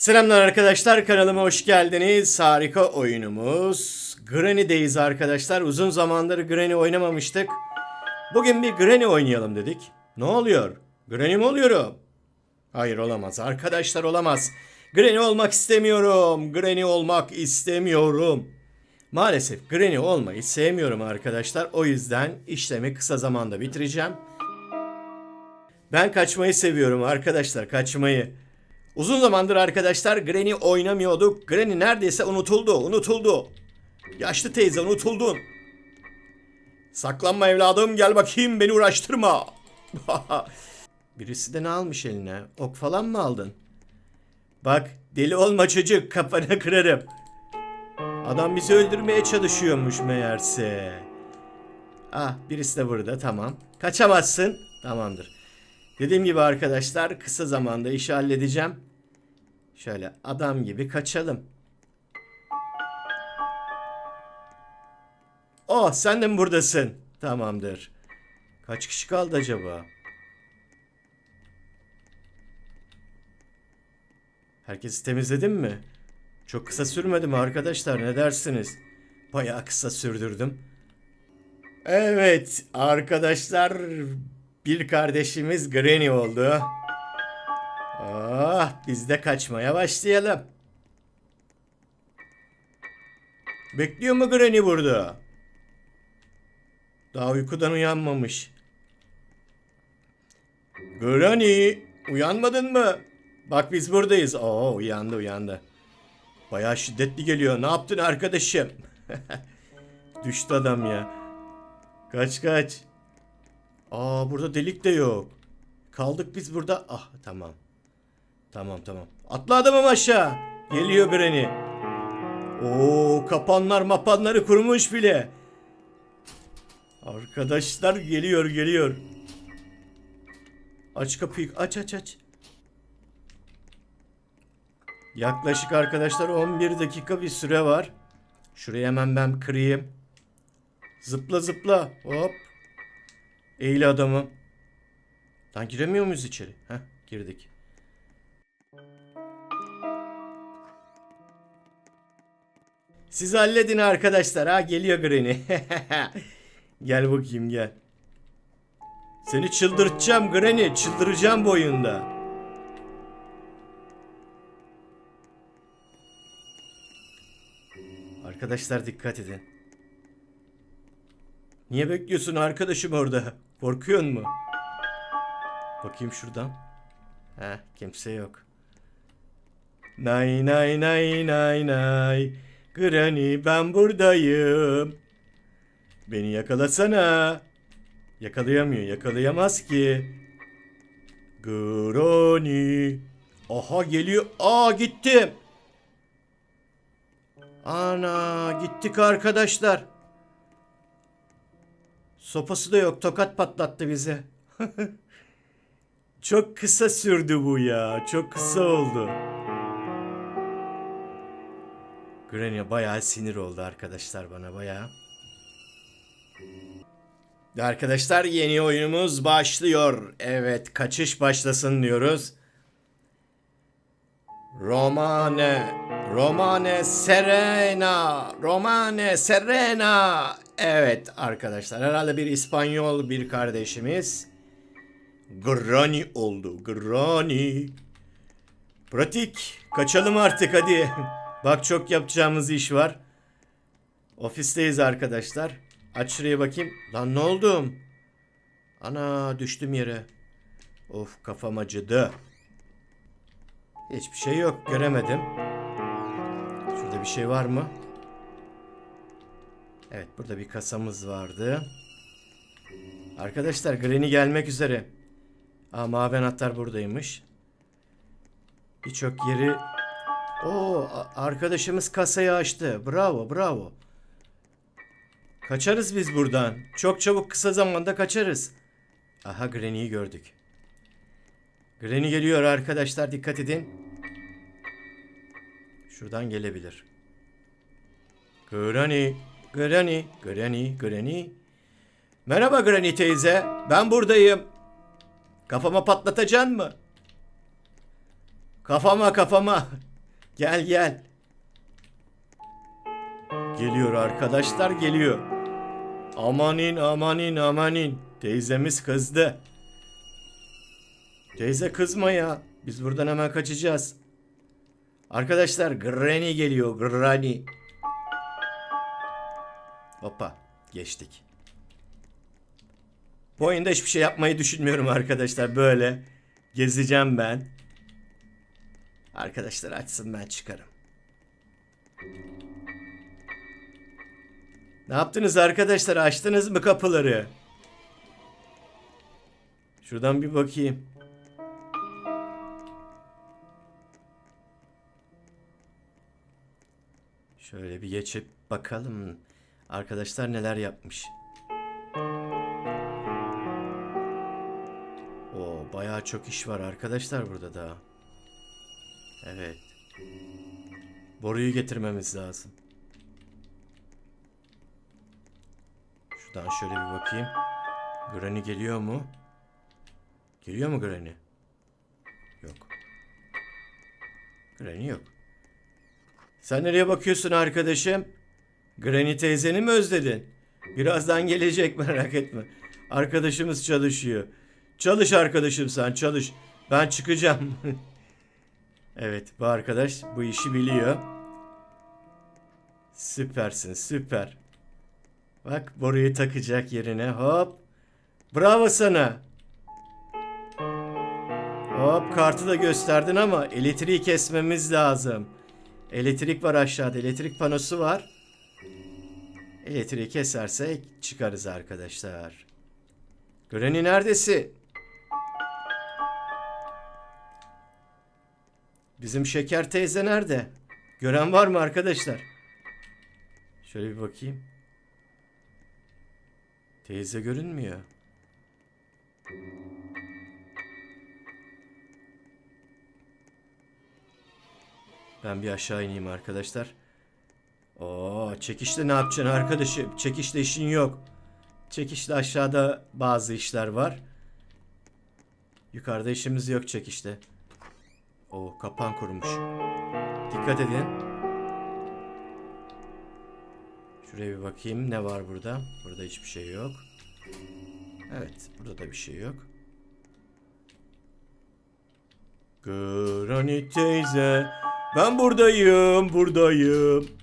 Selamlar arkadaşlar kanalıma hoş geldiniz. Harika oyunumuz Granny'deyiz arkadaşlar. Uzun zamandır Granny oynamamıştık. Bugün bir Granny oynayalım dedik. Ne oluyor? Granny mi oluyorum? Hayır olamaz arkadaşlar olamaz. Granny olmak istemiyorum. Granny olmak istemiyorum. Maalesef Granny olmayı sevmiyorum arkadaşlar. O yüzden işlemi kısa zamanda bitireceğim. Ben kaçmayı seviyorum arkadaşlar kaçmayı. Uzun zamandır arkadaşlar Granny oynamıyorduk. Granny neredeyse unutuldu, unutuldu. Yaşlı teyze unutuldun. Saklanma evladım gel bakayım beni uğraştırma. Birisi de ne almış eline? Ok falan mı aldın? Bak deli olma çocuk kafanı kırarım. Adam bizi öldürmeye çalışıyormuş meğerse. Ah birisi de burada tamam. Kaçamazsın. Tamamdır. Dediğim gibi arkadaşlar kısa zamanda işi halledeceğim. Şöyle adam gibi kaçalım. Oh sen de mi buradasın? Tamamdır. Kaç kişi kaldı acaba? Herkesi temizledim mi? Çok kısa sürmedi mi arkadaşlar ne dersiniz? Bayağı kısa sürdürdüm. Evet arkadaşlar bir kardeşimiz Granny oldu. Ah biz de kaçmaya başlayalım. Bekliyor mu Granny burada? Daha uykudan uyanmamış. Granny uyanmadın mı? Bak biz buradayız. Oo uyandı uyandı. Bayağı şiddetli geliyor. Ne yaptın arkadaşım? Düştü adam ya. Kaç kaç. Aa burada delik de yok. Kaldık biz burada. Ah tamam. Tamam tamam. Atla adamım aşağı. Geliyor Granny. Oo kapanlar mapanları kurumuş bile. Arkadaşlar geliyor geliyor. Aç kapıyı aç aç aç. Yaklaşık arkadaşlar 11 dakika bir süre var. Şuraya hemen ben kırayım. Zıpla zıpla. Hop. Eğil adamı. Lan giremiyor muyuz içeri? Heh girdik. Siz halledin arkadaşlar ha geliyor Granny. gel bakayım gel. Seni çıldırtacağım Granny çıldıracağım bu. Arkadaşlar dikkat edin. Niye bekliyorsun arkadaşım orada? Korkuyor mu? Bakayım şuradan. Heh kimse yok. Nay nay nay nay nay. Granny ben buradayım. Beni yakalasana. Yakalayamıyor. Yakalayamaz ki. Granny. Aha geliyor. Aa gittim. Ana gittik arkadaşlar. Sopası da yok. Tokat patlattı bize. Çok kısa sürdü bu ya. Çok kısa oldu. Granny bayağı sinir oldu arkadaşlar bana bayağı. Arkadaşlar yeni oyunumuz başlıyor. Evet kaçış başlasın diyoruz. Romane, Romane Serena, Romane Serena. Evet arkadaşlar herhalde bir İspanyol bir kardeşimiz. Granny oldu, Granny. Pratik, kaçalım artık hadi. Bak çok yapacağımız iş var. Ofisteyiz arkadaşlar. Aç şuraya bakayım. Lan ne oldum? Ana düştüm yere. Of kafam acıdı. Hiçbir şey yok göremedim. Şurada bir şey var mı? Evet burada bir kasamız vardı. Arkadaşlar Granny gelmek üzere. Aa mavi anahtar buradaymış. Birçok yeri... Oo arkadaşımız kasayı açtı. Bravo bravo. Kaçarız biz buradan. Çok çabuk kısa zamanda kaçarız. Aha Granny'yi gördük. Granny geliyor arkadaşlar dikkat edin. Şuradan gelebilir. Granny, Granny, Granny, Granny. Merhaba Granny teyze. Ben buradayım. Kafama patlatacaksın mı? Kafama kafama. Gel gel. Geliyor arkadaşlar geliyor. Amanin amanin amanin. Teyzemiz kızdı. Teyze kızma ya. Biz buradan hemen kaçacağız. Arkadaşlar Granny geliyor Granny. Hoppa geçtik. Bu oyunda hiçbir şey yapmayı düşünmüyorum arkadaşlar. Böyle gezeceğim ben. Arkadaşlar açsın ben çıkarım. Ne yaptınız arkadaşlar? Açtınız mı kapıları? Şuradan bir bakayım. Şöyle bir geçip bakalım. Arkadaşlar neler yapmış. O bayağı çok iş var arkadaşlar burada da. Evet. Boruyu getirmemiz lazım. Şuradan şöyle bir bakayım. Granny geliyor mu? Geliyor mu Granny? Yok. Granny yok. Sen nereye bakıyorsun arkadaşım? Granny teyzeni mi özledin? Birazdan gelecek merak etme. Arkadaşımız çalışıyor. Çalış arkadaşım sen çalış. Ben çıkacağım. evet bu arkadaş bu işi biliyor. Süpersin süper. Bak boruyu takacak yerine hop. Bravo sana. Hop kartı da gösterdin ama elektriği kesmemiz lazım. Elektrik var aşağıda. Elektrik panosu var. Elektriği kesersek çıkarız arkadaşlar. Granny neredesin? Bizim Şeker teyze nerede? Gören var mı arkadaşlar? Şöyle bir bakayım. Teyze görünmüyor. Ben bir aşağı ineyim arkadaşlar. Oo, çekişle ne yapacaksın arkadaşım? Çekişle işin yok. Çekişle aşağıda bazı işler var. Yukarıda işimiz yok çekişle. O kapan kurmuş. Dikkat edin. Şuraya bir bakayım ne var burada? Burada hiçbir şey yok. Evet, burada da bir şey yok. Granny teyze, ben buradayım, buradayım.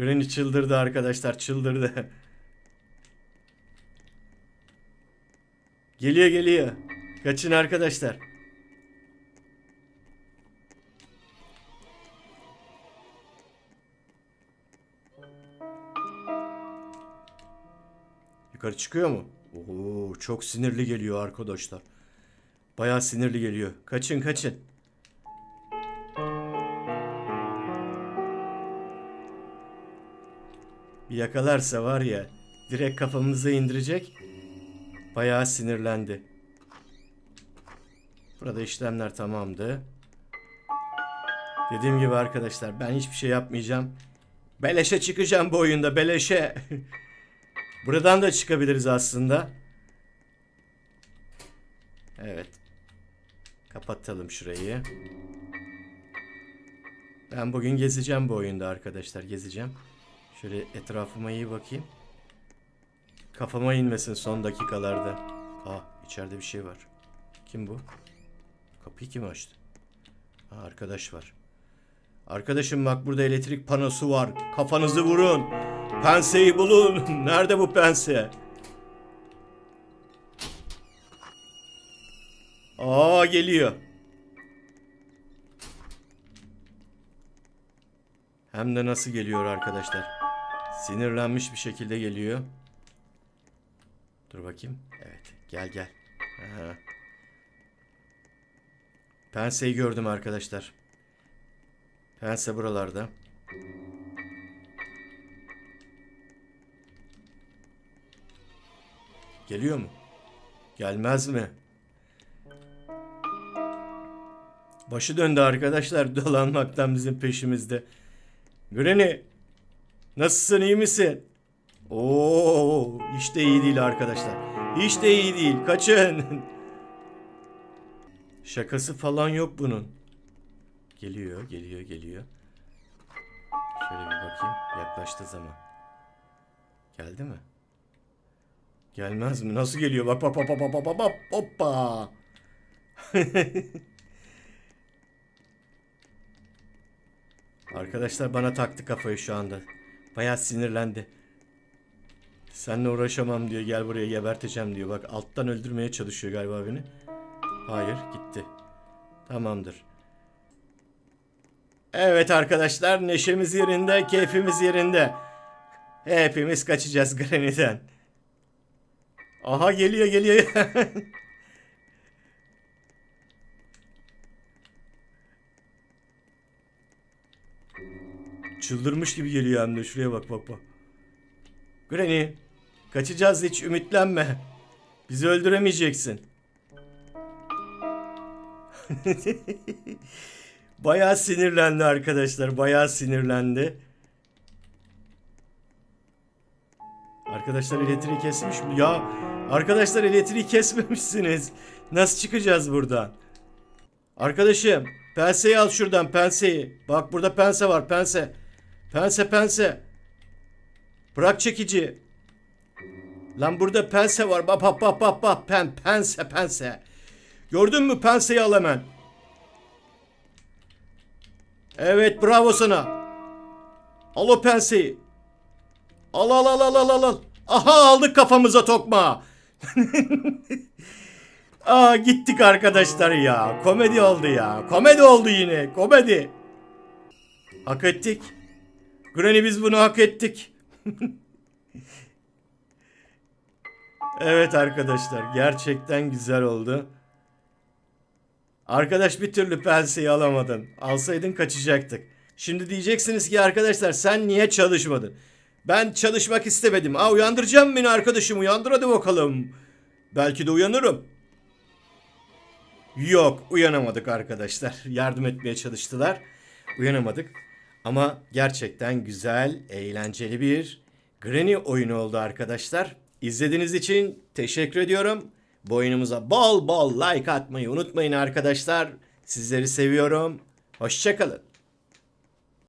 Granny çıldırdı arkadaşlar, çıldırdı. Geliyor geliyor. Kaçın arkadaşlar. Yukarı çıkıyor mu? Oo, çok sinirli geliyor arkadaşlar. Bayağı sinirli geliyor. Kaçın kaçın. Yakalarsa var ya direkt kafamıza indirecek. Bayağı sinirlendi. Burada işlemler tamamdı. Dediğim gibi arkadaşlar ben hiçbir şey yapmayacağım. Beleşe çıkacağım bu oyunda beleşe. Buradan da çıkabiliriz aslında. Evet. Kapatalım şurayı. Ben bugün gezeceğim bu oyunda arkadaşlar gezeceğim. Şöyle etrafıma iyi bakayım. Kafama inmesin son dakikalarda. Aa içeride bir şey var. Kim bu? Kapıyı kim açtı? Ha, arkadaş var. Arkadaşım bak burada elektrik panosu var. Kafanızı vurun. Penseyi bulun. Nerede bu pense? Aa geliyor. Hem de nasıl geliyor arkadaşlar. Sinirlenmiş bir şekilde geliyor. Dur bakayım. Evet. Gel gel. Aha. Penseyi gördüm arkadaşlar. Pense buralarda. Geliyor mu? Gelmez mi? Başı döndü arkadaşlar dolanmaktan bizim peşimizde. Granny nasılsın iyi misin? Oo işte iyi değil arkadaşlar. Hiç de iyi değil. Kaçın. Şakası falan yok bunun. Geliyor, geliyor, geliyor. Şöyle bir bakayım yaklaştığı zaman. Geldi mi? Gelmez mi? Nasıl geliyor? Bak bak bak bak bak bak bak hoppa. Arkadaşlar bana taktı kafayı şu anda. Bayağı sinirlendi. Seninle uğraşamam diyor. Gel buraya geberteceğim diyor. Bak alttan öldürmeye çalışıyor galiba beni. Hayır gitti. Tamamdır. Evet arkadaşlar neşemiz yerinde, keyfimiz yerinde. Hepimiz kaçacağız Granny'den. Aha geliyor geliyor. Çıldırmış gibi geliyor hem de şuraya bak bak bak. Granny kaçacağız hiç ümitlenme. Bizi öldüremeyeceksin. Bayağı sinirlendi arkadaşlar. Bayağı sinirlendi. Arkadaşlar elektriği kesmiş mi? Ya arkadaşlar elektriği kesmemişsiniz. Nasıl çıkacağız buradan? Arkadaşım penseyi al şuradan penseyi. Bak burada pense var pense. Pense pense. Bırak çekici. Lan burada pense var. Bak bak bak bak bak. Pen, pense pense. Gördün mü penseyi al hemen. Evet bravo sana. Al o penseyi. Al al al al al al, al. Aha aldık kafamıza tokma. Aa gittik arkadaşlar ya. Komedi oldu ya. Komedi oldu yine. Komedi. Hak ettik. Granny biz bunu hak ettik. evet arkadaşlar gerçekten güzel oldu. Arkadaş bir türlü penseyi alamadın. Alsaydın kaçacaktık. Şimdi diyeceksiniz ki arkadaşlar sen niye çalışmadın? Ben çalışmak istemedim. Aa uyandıracağım beni arkadaşım uyandır hadi bakalım. Belki de uyanırım. Yok uyanamadık arkadaşlar. Yardım etmeye çalıştılar. Uyanamadık. Ama gerçekten güzel, eğlenceli bir Granny oyunu oldu arkadaşlar. İzlediğiniz için teşekkür ediyorum. Bu oyunumuza bol bol like atmayı unutmayın arkadaşlar. Sizleri seviyorum. Hoşçakalın.